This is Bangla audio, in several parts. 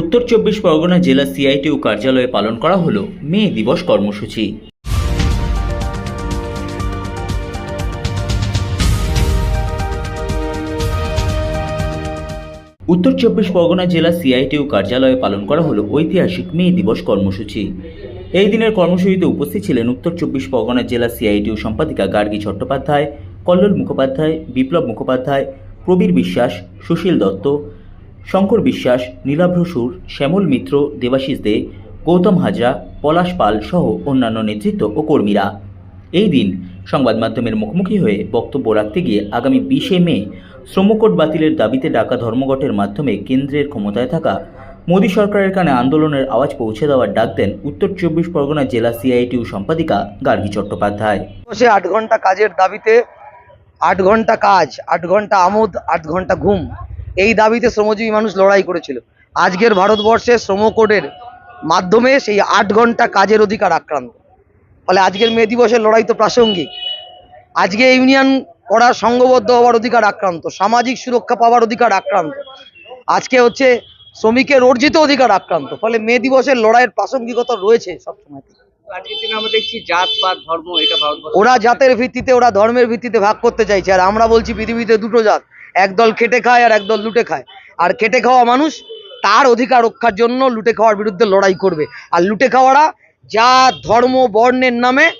উত্তর চব্বিশ পরগনা জেলা সিআইটিউ কার্যালয়ে পালন করা হলো মে দিবস কর্মসূচি। উত্তর চব্বিশ পরগনা জেলা সিআইটিউ কার্যালয়ে পালন করা হলো ঐতিহাসিক মে দিবস কর্মসূচি। এই দিনের কর্মসূচিতে উপস্থিত ছিলেন উত্তর চব্বিশ পরগনা জেলা সিআইটিউ সম্পাদিকা গার্গী চট্টোপাধ্যায়, কল্লোল মুখোপাধ্যায়, বিপ্লব মুখোপাধ্যায়, প্রবীর বিশ্বাস, সুশীল দত্ত শঙ্কর বিশ্বাস নীলাভ্র সুর শ্যামল মিত্র, দেবাশিস দে, গৌতম হাজরা, পলাশ পাল সহ অন্যান্য নেতৃত্ব ও কর্মীরা। এই দিন সংবাদ মাধ্যমের মুখোমুখি হয়ে বক্তব্য রাখতে গিয়ে আগামী বিশে মে শ্রমকোট বাতিলের দাবিতে ডাকা ধর্মঘটের মাধ্যমে কেন্দ্রের ক্ষমতায় থাকা মোদী সরকারের কানে আন্দোলনের আওয়াজ পৌঁছে দেওয়ার ডাক দেন উত্তর চব্বিশ পরগনা জেলা সিআইটিউ সম্পাদিকা গার্গী চট্টোপাধ্যায়। বসে আট ঘণ্টা কাজের দাবিতে আট ঘণ্টা কাজ, আট ঘণ্টা আমোদ, আট ঘণ্টা ঘুম। এই দাবিতে শ্রমজীবী মানুষ লড়াই করেছিল। আজকের ভারতবর্ষে শ্রম কোডের মাধ্যমে সেই আট ঘণ্টা কাজের অধিকার আক্রান্ত। ফলে আজকের মে দিবসের লড়াই তো প্রাসঙ্গিক। আজকে ইউনিয়ন করার সংঘবদ্ধ হওয়ার অধিকার আক্রান্ত সামাজিক সুরক্ষা পাওয়ার অধিকার আক্রান্ত আজকে হচ্ছে শ্রমিকের অর্জিত অধিকার আক্রান্ত। ফলে মে দিবসের লড়াইয়ের প্রাসঙ্গিকতা রয়েছে সবসময়। আজকের দিনে আমরা দেখছি জাত পাত ধর্ম এটা ভারতবর্ষ ওরা জাতের ভিত্তিতে ওরা ধর্মের ভিত্তিতে ভাগ করতে চাইছে। আর আমরা বলছি পৃথিবীতে দুটো জাত। একদল খেটে খায় আর একদল লুটে খায়। আর খেটে খাওয়া মানুষ তার অধিকার রক্ষার জন্য লুটে খাওয়ার বিরুদ্ধে লড়াই করবে। আর লুটে খাওয়ারা জাত ধর্ম বর্ণের নামে,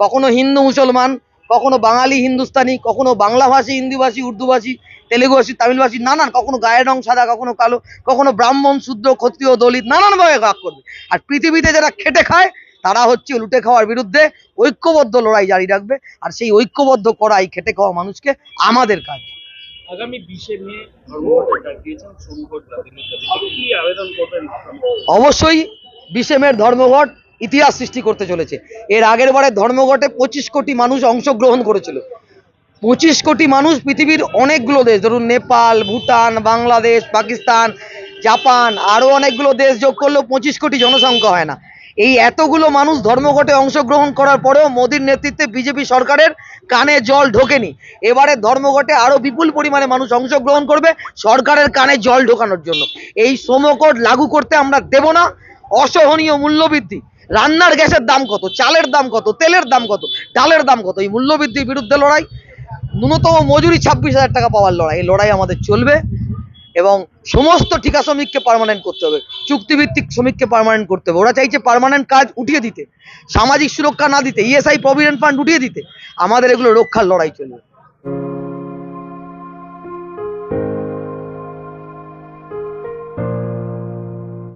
কখনো হিন্দু মুসলমান, কখনো বাঙালি হিন্দুস্তানি, কখনো বাংলাভাষী, হিন্দিভাষী, উর্দুভাষী, তেলেগুভাষী, তামিলভাষী, নানান, কখনো গায়ের রং সাদা, কখনো কালো, কখনো ব্রাহ্মণ, শূদ্র, ক্ষত্রিয়, দলিত, নানানভাবে ভাগ করবে। আর পৃথিবীতে যারা খেটে খায়, তারা হচ্ছে লুটে খাওয়ার বিরুদ্ধে ঐক্যবদ্ধ লড়াই জারি রাখবে। আর সেই ঐক্যবদ্ধ করাই খেটে খাওয়া মানুষকে আমাদের কাজ। বিশে অবশ্যই বিশেমের ধর্মঘট ইতিহাস সৃষ্টি করতে চলেছে। এর আগের বারে ধর্মঘটে পঁচিশ কোটি মানুষ অংশগ্রহণ করেছিল। পঁচিশ কোটি মানুষ পৃথিবীর অনেকগুলো দেশ, ধরুন নেপাল, ভুটান, বাংলাদেশ, পাকিস্তান, জাপান, আরও অনেকগুলো দেশ যোগ করলেও পঁচিশ কোটি জনসংখ্যা হয় না। এই এতগুলো মানুষ ধর্মঘটে অংশগ্রহণ করার পরেও মোদীর নেতৃত্বে বিজেপি সরকারের কানে জল ঢোকেনি। এবারে ধর্মঘটে আরও বিপুল পরিমাণে মানুষ অংশগ্রহণ করবে সরকারের কানে জল ঢোকানোর জন্য। এই শ্রমকোড লাগু করতে আমরা দেব না। অসহনীয় মূল্যবৃদ্ধি। রান্নার গ্যাসের দাম কত? চালের দাম কত? তেলের দাম কত? ডালের দাম কত? এই মূল্যবৃদ্ধির বিরুদ্ধে লড়াই? ন্যূনতম মজুরি ছাব্বিশ হাজার টাকা পাওয়ার লড়াই। এই লড়াই আমাদের চলবে। এবং সমস্ত ঠিকা শ্রমিককে পারমানেন্ট করতে হবে, চুক্তিভিত্তিক শ্রমিককে পারমানেন্ট করতে হবে। ওরা চাইছে পারমানেন্ট কাজ উঠিয়ে দিতে, সামাজিক সুরক্ষা না দিতে ইএসআই প্রভিডেন্ট ফান্ড উঠিয়ে দিতে, আমাদের এগুলো রক্ষার লড়াই চলবে।